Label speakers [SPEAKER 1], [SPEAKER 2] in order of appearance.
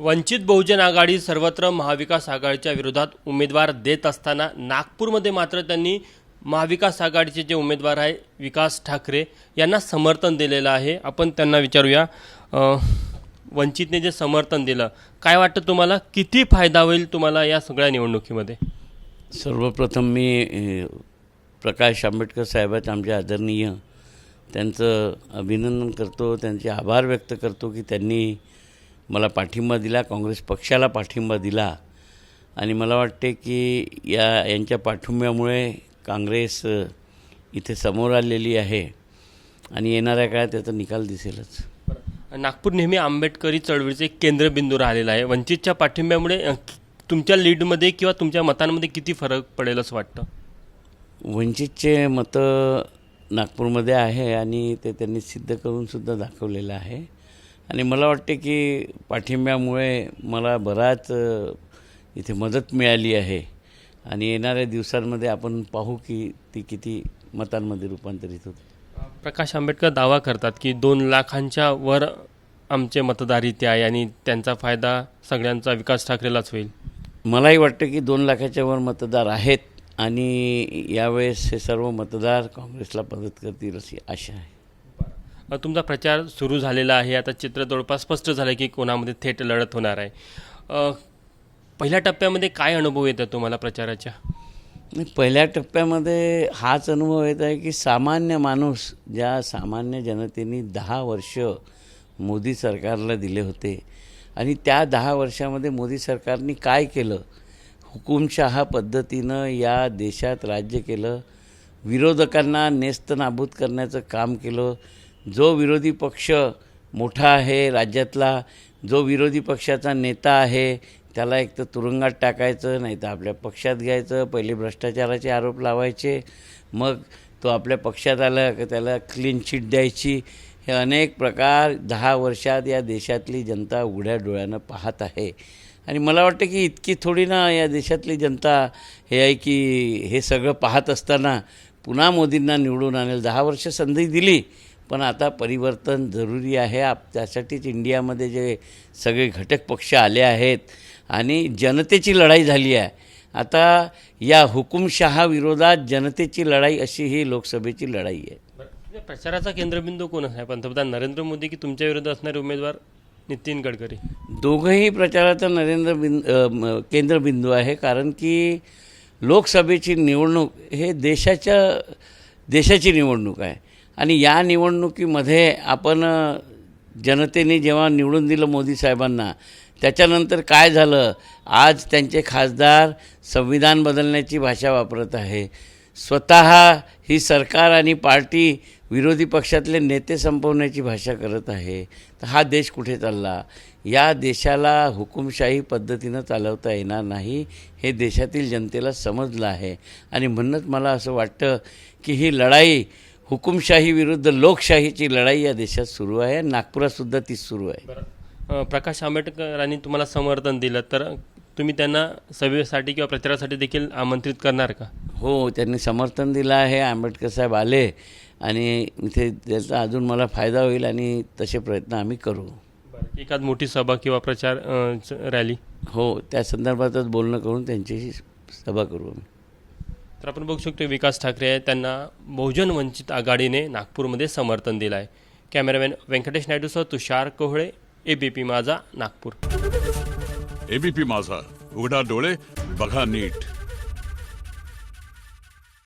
[SPEAKER 1] वंचित बहुजन आघाडी सर्वत्र महाविकास आघाडीच्या विरोधात उमेदवार देत असताना नागपूरमध्ये मात्र त्यांनी महाविकास आघाडीचे जे उमेदवार आहे विकास ठाकरे यांना समर्थन दिलेलं आहे. आपण त्यांना विचारूया. वंचितने जे समर्थन दिलं काय वाटतं तुम्हाला? किती फायदा होईल तुम्हाला या सगळ्या निवडणुकीमध्ये?
[SPEAKER 2] सर्वप्रथम मी प्रकाश आंबेडकर साहेबात आमचे आदरणीय. त्यांचं अभिनंदन करतो त्यांचे आभार व्यक्त करतो की त्यांनी मला पाठिंबा दिला काँग्रेस पक्षाला पाठिंबा दिला. आणि मला वाटते की या यांच्या पाठिंब्यामुळे काँग्रेस इथे समोर आलेली आहे. आणि येणाऱ्या काळात त्याचा निकाल दिसेलच.
[SPEAKER 1] नागपूर नेहमी आंबेडकरी चळवळीचे एक केंद्रबिंदू राहिलेला आहे. वंचितच्या पाठिंब्यामुळे तुमच्या लीडमध्ये किंवा तुमच्या मतांमध्ये किती फरक पडेल असं वाटतं?
[SPEAKER 2] वंचितचे मतं नागपूरमध्ये आहे आणि ते त्यांनी सिद्ध करूनसुद्धा दाखवलेलं आहे. आणि मला वाटते की पाठिंब्यामुळे मला बराच इथे मदत मिळाली आहे. आणि येणाऱ्या दिवसांमध्ये आपण पाहू की ती किती मतांमध्ये रूपांतरित होते.
[SPEAKER 1] प्रकाश आंबेडकर दावा करतात की दोन लाखांच्या वर आमचे मतदार इथे आहे आणि त्यांचा फायदा सगळ्यांचा विकास ठाकरेलाच होईल.
[SPEAKER 2] मलाही वाटतं की दोन लाखाच्या वर मतदार आहेत आणि यावेळेस हे सर्व मतदार काँग्रेसला मदत करतील अशी आशा आहे.
[SPEAKER 1] तुमचा प्रचार सुरू झालेला आहे. आता चित्र जवळपास स्पष्ट झालं की कोणामध्ये थेट लढत होणार आहे. पहिल्या टप्प्यामध्ये काय अनुभव येतात तुम्हाला प्रचाराच्या?
[SPEAKER 2] पहिल्या टप्प्यामध्ये हाच अनुभव येत आहे की सामान्य माणूस ज्या सामान्य जनतेने दहा वर्ष मोदी सरकारला दिले होते आणि त्या दहा वर्षामध्ये मोदी सरकारने काय केलं? हुकुमशहा पद्धतीनं या देशात राज्य केलं. विरोधकांना नेस्तनाबूत करण्याचं काम केलं. जो विरोधी पक्ष मोठा आहे राज्यातला जो विरोधी पक्षाचा नेता आहे त्याला एक तर तुरुंगात टाकायचं नाही तर आपल्या पक्षात घ्यायचं पहिले भ्रष्टाचाराचे आरोप लावायचे मग तो आपल्या पक्षात आला का त्याला क्लीन चिट द्यायची. हे अनेक प्रकार दहा वर्षात या देशातली जनता उघड्या डोळ्यानं पाहत आहे. आणि मला वाटतं की इतकी थोडी ना या देशातली जनता हे आहे की हे सगळं पाहत असताना पुन्हा मोदींना निवडून आणेल. दहा वर्ष संधी दिली पण आता परिवर्तन जरुरी आहे. आप त्यासाठीच इंडियामध्ये जे सगळे घटक पक्ष आले आहेत आणि जनतेची लढाई झाली आहे. आता या हुकुमशहा विरोधात जनतेची लढाई अशी ही लोकसभेची लढाई आहे.
[SPEAKER 1] प्रचाराचा केंद्रबिंदू कोण आहे? पंतप्रधान नरेंद्र मोदी की तुमच्या विरोधात असणारे उमेदवार नितीन गडकरी?
[SPEAKER 2] दोघंही प्रचाराचा नरेंद्र बिंद केंद्रबिंदू आहे. कारण की लोकसभेची निवडणूक हे देशाच्या देशाची निवडणूक आहे. आणि या निवडणुकीमध्ये आपण जनतेने जेव्हा निवडून दिलं मोदी साहेबांना त्याच्यानंतर काय झालं? आज त्यांचे खासदार संविधान बदलण्याची भाषा वापरत आहे. स्वतः ही सरकार आणि पार्टी विरोधी पक्षातले नेते संपवण्याची भाषा करत आहे. तर हा देश कुठे चालला? या देशाला हुकुमशाही पद्धतीनं चालवता येणार नाही हे देशातील जनतेला समजलं आहे. आणि म्हणूनच मला असं वाटतं की ही लढाई हुकुमशाही विरुद्ध लोकशाहीची लढाई या देशात सुरू आहे. नागपुरातसुद्धा तीच सुरू आहे.
[SPEAKER 1] प्रकाश आंबेडकरांनी तुम्हाला समर्थन दिलं तर तुम्ही त्यांना सभेसाठी किंवा प्रचारासाठी देखील आमंत्रित करणार का?
[SPEAKER 2] हो त्यांनी समर्थन दिलं आहे. आंबेडकर साहेब आले आणि इथे त्याचा अजून मला फायदा होईल आणि तसे प्रयत्न आम्ही करू.
[SPEAKER 1] एखाद मोठी सभा किंवा प्रचार रॅली?
[SPEAKER 2] हो त्या संदर्भातच बोलणं करून त्यांच्याशी सभा करू आम्ही.
[SPEAKER 1] तर आपण बघू शकतो विकास ठाकरे त्यांना बहुजन वंचित आघाडीने नागपूरमध्ये समर्थन दिलं आहे cameraman Venkatesh नायडूसह Tushar Kohale A B P Majha Nagpur.
[SPEAKER 3] ABP माझा. उघडा डोळे बघा नीट.